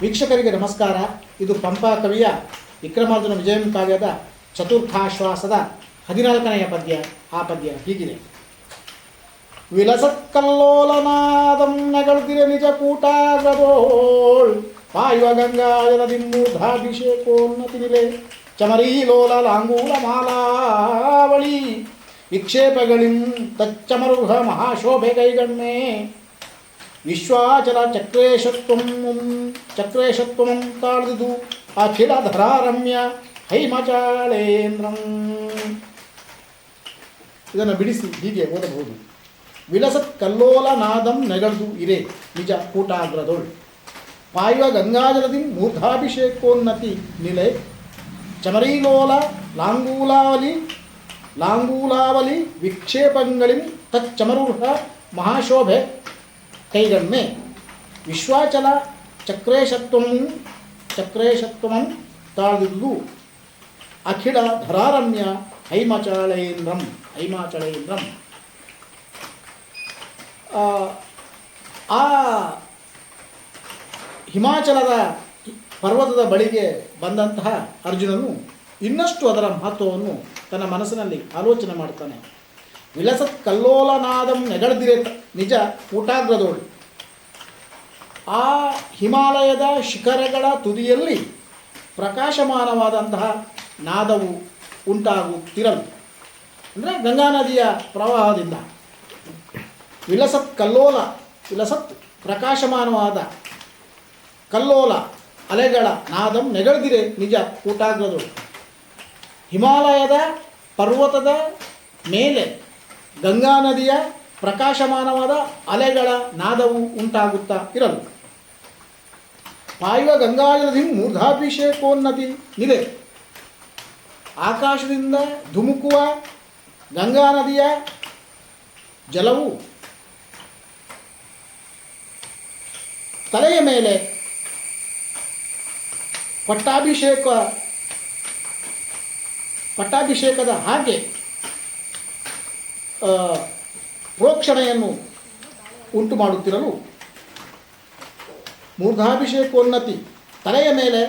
ವೀಕ್ಷಕರಿಗೆ ನಮಸ್ಕಾರ. ಇದು ಪಂಪ ಕವಿಯ ವಿಕ್ರಮಾರ್ಜುನ ವಿಜಯಂ ಕಾವ್ಯದ ಚತುರ್ಥಾಶ್ವಾಸದ ಹದಿನಾಲ್ಕನೆಯ ಪದ್ಯ. ಆ ಪದ್ಯ ಹೀಗಿದೆ. ವಿಲಸತ್ಕಲ್ಲೋಲನಾದಂ ನಿಜ ಕೂಟಾಗದೋಳ್ ಪಾಯುವ ಗಂಗಾಜಲದಿಂಬೂರ್ಧಾಭಿಷೇಕೋನ್ನತಿನಿಲೆ ಚಮರೀಲೋಲ ಲಾಂಗೂಲ ಮಾಲಾವಳಿ. ವಿಕ್ಷೇಪಗಳಿಂ ತಚ್ಚಮರುಹ ಮಹಾಶೋಭೆ ಕೈಗಣ್ಣೆ. ವಿಶ್ವಾಚಲ ಚಕ್ರೇಶತ್ವಂ ಚಕ್ರೇಶತ್ವಂ ತಾಳಿದು ಅಖಿಲ ಧರಾರಮ್ಯ ಹೈಮಚಾಳೇಂದ್ರಂ ಇದನ್ನು ಬಿಡಿಸಿ ಹೀಗೆ ಓದಬಹುದು. ವಿಲಸತ್ ಕಲ್ಲೋಲ ನಾದಂ ನಗದು ಇರೇ, ನಿಜ ಕೂಟಾಗ್ರದೊಳ್. ಪಾಯುವ ಗಂಗಾಜಲದಿ ಮೂರ್ಧಾಭಿಷೇಕೋನ್ನತಿ ನಿಲೆ. ಚಮರೀಲೋಲ, ಲಾಂಗೂಲಾವಲಿ ಲಾಂಗೂಲಾವಲಿ ವಿಕ್ಷೇಪಂಗಳಿಂ ತಚ್ಚಮರೂಢ ಮಹಾಶೋಭೆ. ಕೈಗಣ್ಣೆ. ವಿಶ್ವಾಚಲ ಚಕ್ರೇಶತ್ವಂ ಚಕ್ರೇಶತ್ವಂ ತಾಳಿದ್ದು. ಅಖಿಡ ಧರಾರಮ್ಯ ಹೈಮಚಳೇಂದ್ರಂ ಹೈಮಾಚಳೇಂದ್ರಂ ಆ, ಹಿಮಾಚಲದ ಪರ್ವತದ ಬಳಿಗೆ ಬಂದಂತಹ ಅರ್ಜುನನು ಇನ್ನಷ್ಟು ಅದರ ಮಹತ್ವವನ್ನು ತನ್ನ ಮನಸ್ಸಿನಲ್ಲಿ ಆಲೋಚನೆ ಮಾಡ್ತಾನೆ. ವಿಲಸತ್ ಕಲ್ಲೋಲನಾದಂ ನೆಗಡದಿರೇತ ನಿಜ ಊಟಾಗ್ರದೋಳು. ಆ ಹಿಮಾಲಯದ ಶಿಖರಗಳ ತುದಿಯಲ್ಲಿ ಪ್ರಕಾಶಮಾನವಾದಂತಹ ನಾದವು ಉಂಟಾಗುತ್ತಿರಲು. ಅಂದರೆ ಗಂಗಾ ನದಿಯ ಪ್ರವಾಹದಿಂದ. ವಿಲಸತ್ ಕಲ್ಲೋಲ, ವಿಲಸತ್ ಪ್ರಕಾಶಮಾನವಾದ ಕಲ್ಲೋಲ ಅಲೆಗಳ ನಾದಂ ನೆಗಳ್ದಿರೆ ನಿಜ ಊಟಾಗದು ಹಿಮಾಲಯದ ಪರ್ವತದ ಮೇಲೆ ಗಂಗಾ ನದಿಯ ಪ್ರಕಾಶಮಾನವಾದ ಅಲೆಗಳ ನಾದವು ಉಂಟಾಗುತ್ತಾ ಇರಲು. ಪಾಯುವ ಗಂಗಾಜಲದಿ ಮೂರ್ಧಾಭಿಷೇಕೋನ್ನತಿ ಇದೆ. ಆಕಾಶದಿಂದ ಧುಮುಕುವ ಗಂಗಾ ನದಿಯ ಜಲವು ತಲೆಯ ಮೇಲೆ ಪಟ್ಟಾಭಿಷೇಕ ಪಟ್ಟಾಭಿಷೇಕದ ಹಾಗೆ ಪ್ರೋಕ್ಷಣೆಯನ್ನು ಉಂಟು ಮಾಡುತ್ತಿರಲು ಮೂರ್ಧಾಭಿಷೇಕೋನ್ನತಿ. ತಲೆಯ ಮೇಲೆ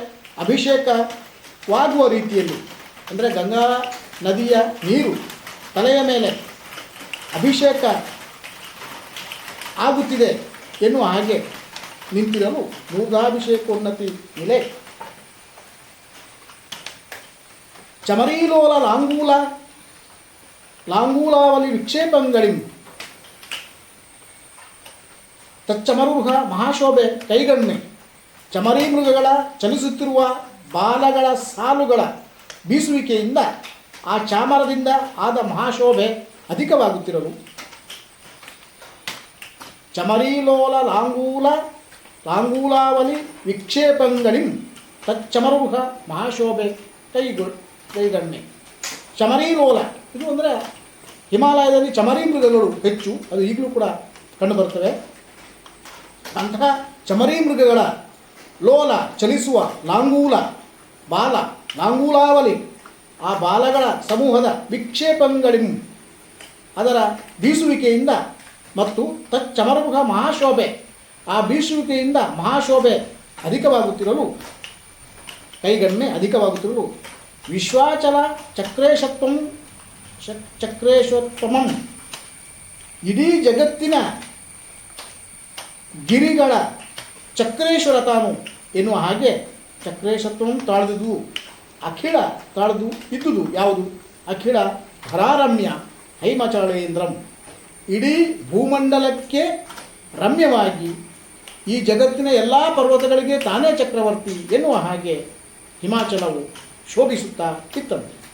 ಅಭಿಷೇಕವಾಗುವ ರೀತಿಯಲ್ಲಿ, ಅಂದರೆ ಗಂಗಾ ನದಿಯ ನೀರು ತಲೆಯ ಮೇಲೆ ಅಭಿಷೇಕ ಆಗುತ್ತಿದೆ ಎನ್ನುವ ಹಾಗೆ ನಿಂತಿರಲು ಮೂರ್ಧಾಭಿಷೇಕೋನ್ನತಿ ನಿಲೆ. ಚಮರೀಲೋಲ ಲಾಂಗೂಲ, ಲಾಂಗೂಲಾವಲಿ ವಿಕ್ಷೇಪಂಗಳಿಂ ತಚ್ಚಮರುಹ ಮಹಾಶೋಭೆ ಕೈಗಣ್ಣೆ. ಚಮರಿ ಮೃಗಗಳ ಚಲಿಸುತ್ತಿರುವ ಬಾಲಗಳ ಸಾಲುಗಳ ಬೀಸುವಿಕೆಯಿಂದ ಆ ಚಾಮರದಿಂದ ಆದ ಮಹಾಶೋಭೆ ಅಧಿಕವಾಗುತ್ತಿರಲು. ಚಮರೀಲೋಲ ಲಾಂಗೂಲ, ಲಾಂಗೂಲಾವಲಿ ವಿಕ್ಷೇಪಂಗಳಿಂ ತಚ್ಚಮರುಹ ಮಹಾಶೋಭೆ ಕೈಗೊ, ಕೈಗಣ್ಣೆ. ಚಮರೀಲೋಲ ಇದು ಅಂದರೆ ಹಿಮಾಲಯದಲ್ಲಿ ಚಮರಿ ಮೃಗಗಳು ಹೆಚ್ಚು, ಅದು ಈಗಲೂ ಕೂಡ ಕಂಡುಬರ್ತವೆ ಅಂತಹ ಚಮರಿ ಮೃಗಗಳ ಲೋಲ, ಚಲಿಸುವ, ಲಾಂಗೂಲ, ಬಾಲ, ಲಾಂಗೂಲಾವಲಿ, ಆ ಬಾಲಗಳ ಸಮೂಹದ ವಿಕ್ಷೇಪಂಗಳಿಂ ಅದರ ಬೀಸುವಿಕೆಯಿಂದ ಮತ್ತು ತಚ್ಚಮರಮುಖ ಮಹಾಶೋಭೆ, ಆ ಬೀಸುವಿಕೆಯಿಂದ ಮಹಾಶೋಭೆ ಅಧಿಕವಾಗುತ್ತಿರಲು, ಕೈಗಣ್ಣೆ ಅಧಿಕವಾಗುತ್ತಿರಲು ವಿಶ್ವಾಚಲ ಚಕ್ರೇಶತ್ವಂ ಶಕ್ ಚಕ್ರೇಶೋತ್ತಮಂ. ಇಡೀ ಜಗತ್ತಿನ ಗಿರಿಗಳ ಚಕ್ರೇಶ್ವರ ತಾನು ಎನ್ನುವ ಹಾಗೆ ಚಕ್ರೇಶತ್ವಂ ತಾಳ್ದುದು ಅಖಿಳ ತಾಳ್ದು ಇದ್ದುದು ಯಾವುದು? ಅಖಿಳ ಧರಾರಮ್ಯ ಹೈಮಚಾಳೇಂದ್ರಂ ಇಡೀ ಭೂಮಂಡಲಕ್ಕೆ ರಮ್ಯವಾಗಿ ಈ ಜಗತ್ತಿನ ಎಲ್ಲ ಪರ್ವತಗಳಿಗೆ ತಾನೇ ಚಕ್ರವರ್ತಿ ಎನ್ನುವ ಹಾಗೆ ಹಿಮಾಚಲವು ಶೋಭಿಸುತ್ತಾ ಇತ್ತಂತೆ.